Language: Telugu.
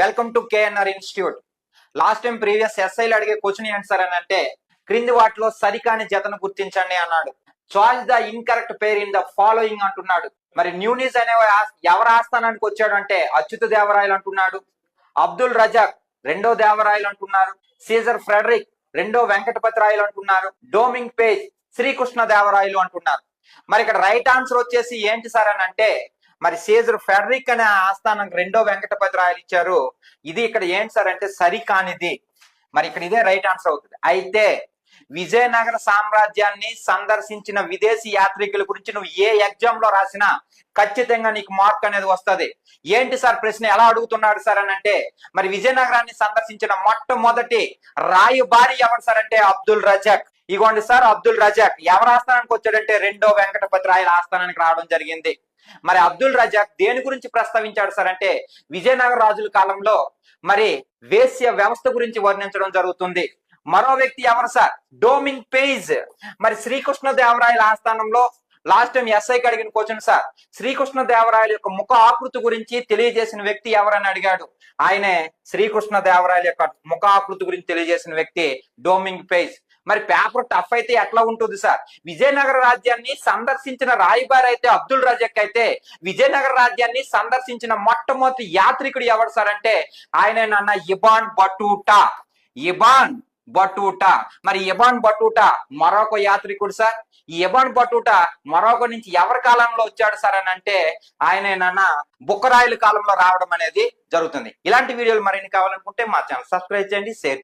Welcome to KNR institute last time previous ఎస్ఐలు అడిగే క్వశ్చన్ ఏంటి సార్ అని అంటే క్రింది వాటిలో సరికాని జతను గుర్తించండి అన్నాడు. Choice the incorrect pair in the following అంటున్నాడు. మరి న్యూనిస్ అనే ఎవరు ఆస్థానానికి వచ్చాడు అంటే అచ్యుత దేవరాయలు అంటున్నాడు. అబ్దుల్ రజాక్ రెండో దేవరాయలు అంటున్నారు. సీజర్ ఫ్రెడరిక్ రెండో వెంకటపతి రాయలు అంటున్నారు. డోమింగ్ పేజ్ శ్రీకృష్ణ దేవరాయలు అంటున్నారు. మరి ఇక్కడ రైట్ ఆన్సర్ వచ్చేసి ఏంటి సార్ అని అంటే మరి సీజర్ ఫెడరిక్ అనే ఆస్థానం రెండో వెంకటపతి రాయలు ఇచ్చారు. ఇది ఇక్కడ ఏంటి సార్ అంటే సరికానిది మరి ఇక్కడ ఇదే రైట్ ఆన్సర్ అవుతుంది. అయితే విజయనగర సామ్రాజ్యాన్ని సందర్శించిన విదేశీ యాత్రికుల గురించి నువ్వు ఏ ఎగ్జామ్లో రాసినా ఖచ్చితంగా నీకు మార్క్ అనేది వస్తది. ఏంటి సార్ ప్రశ్న? ఎలా అడుగుతున్నాడు సార్ అని అంటే మరి విజయనగరాన్ని సందర్శించిన మొట్టమొదటి రాయబారి ఎవరు సార్ అంటే అబ్దుల్ రజాక్. ఇగోండి సార్ అబ్దుల్ రజాక్. ఎవరి ఆస్థానానికి వచ్చాడంటే రెండో వెంకటపతి రాయల ఆస్థానానికి రావడం జరిగింది. మరి అబ్దుల్ రజాక్ దేని గురించి ప్రస్తావించాడు సార్ అంటే విజయనగర రాజుల కాలంలో మరి వేశ్య వ్యవస్థ గురించి వర్ణించడం జరుగుతుంది. మరో వ్యక్తి ఎవరు సార్? డోమింగ్ పేజ్. మరి శ్రీకృష్ణ దేవరాయల ఆస్థానంలో లాస్ట్ టైం ఎస్ఐకి అడిగిన క్వశ్చన్ సార్ శ్రీకృష్ణదేవరాయల యొక్క ముఖ ఆకృతి గురించి తెలియజేసిన వ్యక్తి ఎవరని అడిగాడు. ఆయనే శ్రీకృష్ణదేవరాయల యొక్క ముఖ ఆకృతి గురించి తెలియజేసిన వ్యక్తి డోమింగ్ పేజ్. మరి పేపర్ టఫ్ అయితే ఎట్లా ఉంటుంది సార్? విజయనగర రాజ్యాన్ని సందర్శించిన రాయబారి అయితే అబ్దుల్ రజక్ అయితే విజయనగర రాజ్యాన్ని సందర్శించిన మొట్టమొదటి యాత్రికుడు ఎవరు సార్ అంటే ఆయన నాన్న ఇబాన్ బటూటా. Ibn Battuta. మరి ఇబాన్ బటూటా మరొక యాత్రికుడు సార్. ఈ ఇబాన్ బటూటా మరొక నుంచి ఎవరి కాలంలో వచ్చాడు సార్ అని అంటే ఆయన నాన్న బుక్కరాయల కాలంలో రావడం అనేది జరుగుతుంది. ఇలాంటి వీడియోలు మరిన్ని కావాలనుకుంటే మా ఛానల్ సబ్స్క్రైబ్ చేయండి షేర్